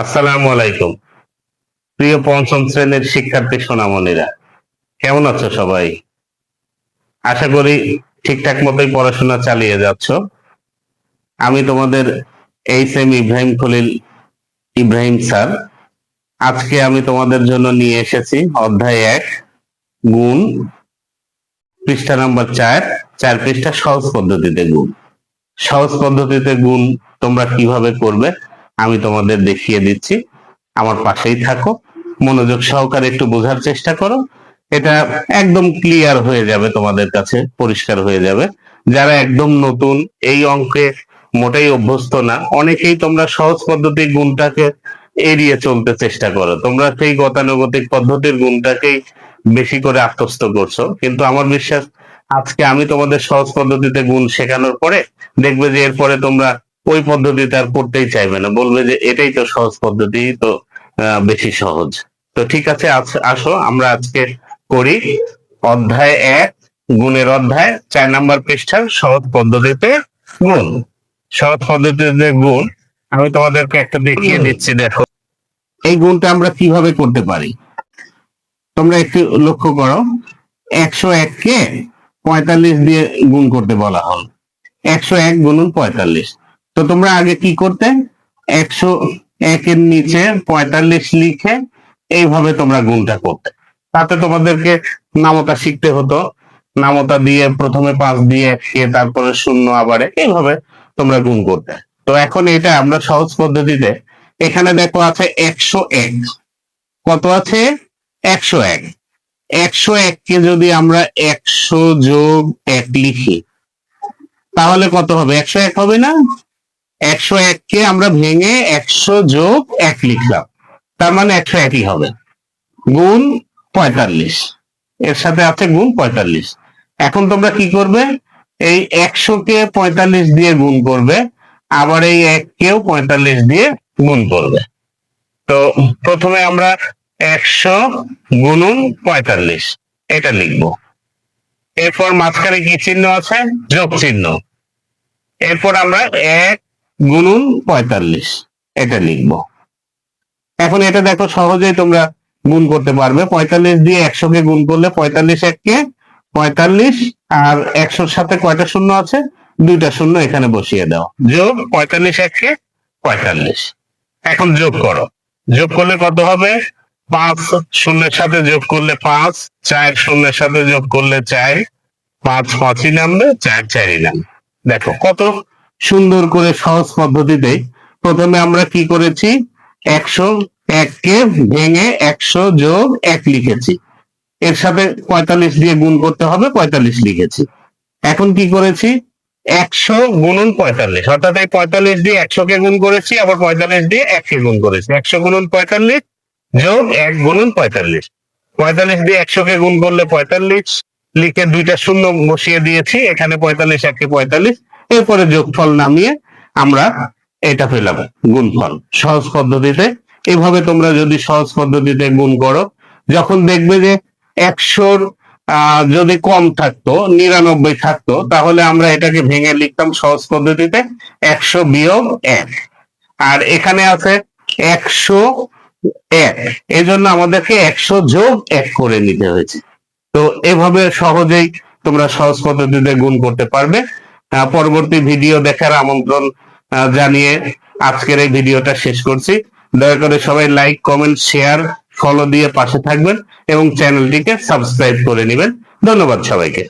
আসসালামু আলাইকুম। প্রিয় পঞ্চম শ্রেণির শিক্ষার্থী সোনামণিরা, কেমন আছো সবাই? আশা করি ঠিকঠাক মতোই পড়াশোনা চালিয়ে যাচ্ছ। আমি তোমাদের H M Ibrahim Khalil Ibrahim sir. আজকে আমি তোমাদের জন্য নিয়ে এসেছি অধ্যায় এক, গুণ। পৃষ্ঠা নাম্বার চার চার পৃষ্ঠা সহজ পদ্ধতিতে গুণ। সহজ পদ্ধতিতে গুণ তোমরা কীভাবে করবে আমি তোমাদের দেখিয়ে দিচ্ছি। আমার পাশেই থাকো। মনোযোগ সহকারে একটু বোঝার চেষ্টা করো। এটা একদম ক্লিয়ার হয়ে যাবে তোমাদের কাছে, পরিষ্কার হয়ে যাবে। যারা একদম নতুন, এই অঙ্কে মোটেই অভ্যস্ত না, অনেকেই তোমরা সহজ পদ্ধতির গুণটাকে এড়িয়ে চলতে চেষ্টা করো। তোমরা সেই গতানুগতিক পদ্ধতির গুণটাকেই বেশি করে আত্মস্থ করছ। কিন্তু আমার বিশ্বাস, আজকে আমি তোমাদের সহজ পদ্ধতিতে গুণ শেখানোর পরে দেখবে যে এরপরে তোমরা ওই পদ্ধতিতে আর পড়তেই চাইবে না। বলবে যে এটাই তো সহজ পদ্ধতি তো বেশি সহজ। তো ঠিক আছে আসো আমরা আজকে করি অধ্যায় এক গুণের অধ্যায় চার নাম্বার পৃষ্ঠার সহজ পদ্ধতিতে গুণ। সহজ পদ্ধতিতে গুণ আমি তোমাদেরকে একটা দেখিয়ে দিচ্ছি দেখো। এই গুণটা আমরা কীভাবে করতে পারি? তোমরা একটু লক্ষ্য করো। একশো এককে পঁয়তাল্লিশ দিয়ে গুণ করতে বলা হল একশো এক গুণন পঁয়তাল্লিশ। তো তোমরা আগে কি করতে? একশো একের নিচে পঁয়তাল্লিশ লিখে এইভাবে তোমরা গুণটা করতে। তাতে তোমাদেরকে নামতা শিখতে হতো। নামতা দিয়ে প্রথমে পাঁচ দিয়ে এককে তারপরে শূন্য আবার এইভাবে তোমরা গুণ করতে। তো এখন এটা আমরা সহজ পদ্ধতিতে, এখানে দেখো আছে একশো এক। কত আছে? একশো এক। একশো এককে যদি আমরা একশো যোগ এক লিখি, তাহলে কত হবে? একশো এক হবে না? একশো এককে আমরা ভেঙে একশো যোগ এক লিখলাম। তার মানে একশো একই হবে। গুণ পঁয়তাল্লিশ। এর সাথে আছে গুণ পঁয়তাল্লিশ। এখন তোমরা কি করবে? এই একশো কে পঁয়তাল্লিশ দিয়ে গুণ করবে, আবার এই এককেও পঁয়তাল্লিশ দিয়ে গুণ করবে। তো প্রথমে আমরা একশো গুণুন পঁয়তাল্লিশ, এটা লিখব। এরপর মাঝখানে কি চিহ্ন আছে? যোগ চিহ্ন এরপর আমরা এক গুণুন পঁয়তাল্লিশ। এটা লিখব। এখন এটা দেখো সহজেই তোমরা গুণ করতে পারবে। পঁয়তাল্লিশ দিয়ে একশোকে গুণ করলে পঁয়তাল্লিশ এককে পঁয়তাল্লিশ আর একশোর সাথে কয়টা শূন্য আছে? দুইটা শূন্য এখানে বসিয়ে দাও। যোগ পঁয়তাল্লিশ এককে পঁয়তাল্লিশ। এখন যোগ করো। যোগ করলে কত হবে? পাঁচ শূন্যের সাথে যোগ করলে পাঁচ, চার শূন্যের সাথে যোগ করলে চার, পাঁচ পাঁচই নামবে, চার চারই নামবে। দেখো কত সুন্দর করে সহজ পদ্ধতিতে প্রথমে আমরা কি করেছি? একশো এককে ভেঙে একশো যোগ এক লিখেছি। এর সাথে পঁয়তাল্লিশ দিয়ে গুণ করতে হবে, পঁয়তাল্লিশ লিখেছি। এখন কি করেছি? একশো গুণন পঁয়তাল্লিশ। অর্থাৎ এই পঁয়তাল্লিশ দিয়ে একশো কে গুণ করেছি, আবার পঁয়তাল্লিশ দিয়ে এককে গুণ করেছি। একশো গুণন পঁয়তাল্লিশ যোগ এক গুণন পঁয়তাল্লিশ। পঁয়তাল্লিশ দিয়ে একশো কে গুণ করলে পঁয়তাল্লিশ, লিখে দুইটা শূন্য বসিয়ে দিয়েছি, এখানে পঁয়তাল্লিশ একে পঁয়তাল্লিশ। এরপরে যোগফল নামিয়ে আমরা এটা পেলাম গুণফল। সহজ পদ্ধতিতে। এভাবে তোমরা যদি সহজ পদ্ধতিতে গুণ করো, যখন দেখবে যে একশোর যদি কম থাকতো, নিরানব্বই থাকতো, তাহলে আমরা এটাকে ভেঙে লিখতাম সহজ পদ্ধতিতে একশো বিয়োগ এক। আর এখানে আছে একশো এক। এই জন্য আমাদেরকে একশো যোগ এক করে নিতে হয়েছে। তো এভাবে সহজেই তোমরা সহজ পদ্ধতিতে গুণ করতে পারবে। পরবর্তী ভিডিও দেখার আমন্ত্রণ জানিয়ে আজকের এই ভিডিওটা শেষ করছি। দয়া করে সবাই লাইক, কমেন্ট, শেয়ার, ফলো দিয়ে পাশে থাকবেন এবং চ্যানেলটিকে সাবস্ক্রাইব করে নেবেন। ধন্যবাদ সবাইকে।